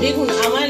Di 阿妈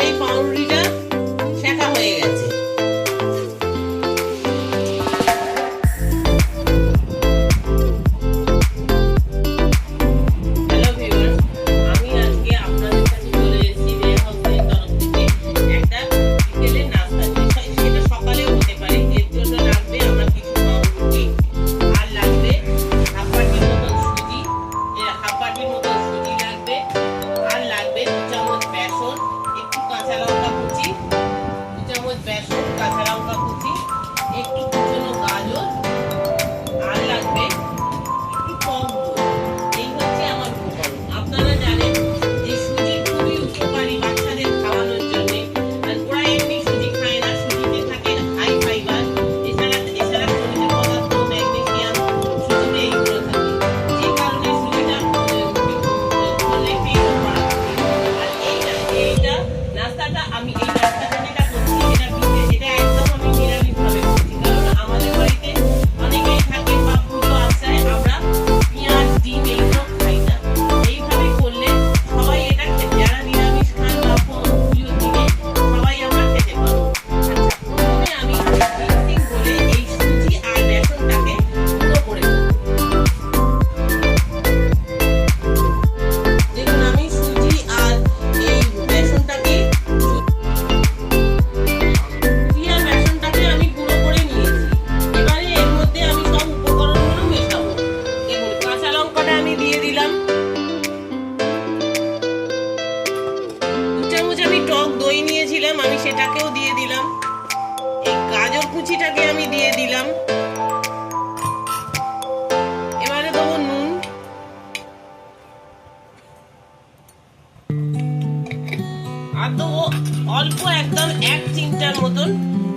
অল্প একদম এক চিমটার মতন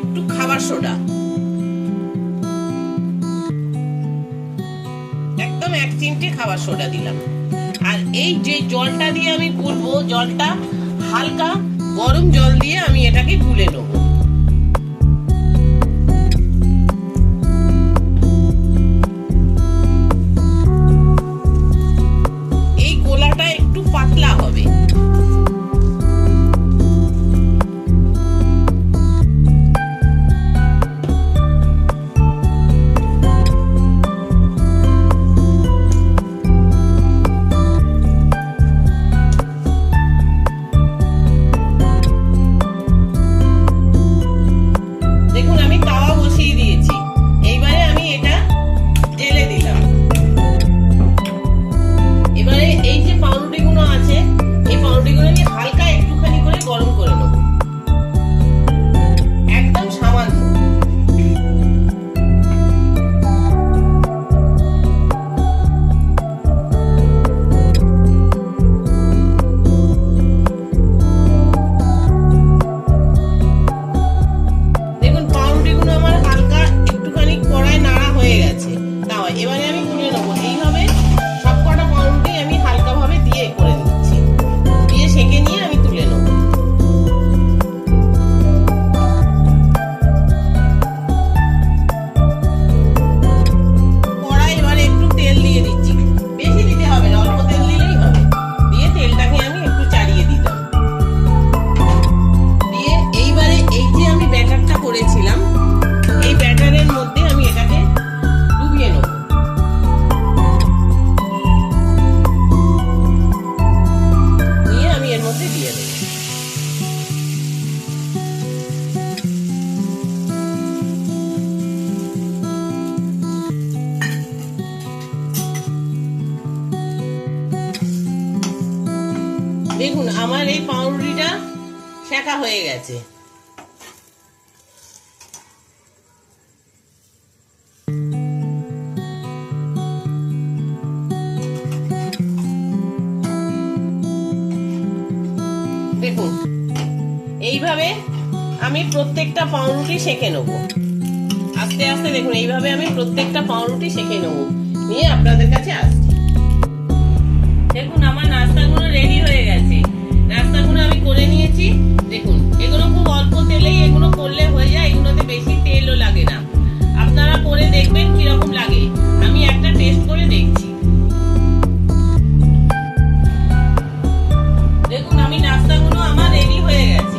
একটু খাবার সোডা। একদম এক চিমটে খাবার সোডা দিলাম। আর এই যে জলটা দিয়ে আমি করব জলটা হালকা গরম জল দিয়ে আমি এটাকে গুলে নেব। আমার এই পাউরুটিটা শেখা হয়ে গেছে। দেখুন, এইভাবে আমি প্রত্যেকটা পাউরুটি শেখে নেব। আস্তে আস্তে দেখুন, এইভাবে আমি প্রত্যেকটা পাউরুটি শেখে নেব। নিয়ে আপনাদের কাছে আসছি। দেখুন, আমার নাস্তাগুলো রেডি হয়ে গেছে। রাস্তা রাস্তাগুলো আমি করে নিয়েছি। দেখুন, এগুলো খুব অল্প তেলেই এগুলো করলে হয়ে যায়, এগুলোতে বেশি তেলও লাগে না। আপনারা করে দেখবেন কীরকম লাগে। আমি একটা টেস্ট করে দেখছি। দেখুন, আমি নাস্তাগুলো আমার রেডি হয়ে গেছে।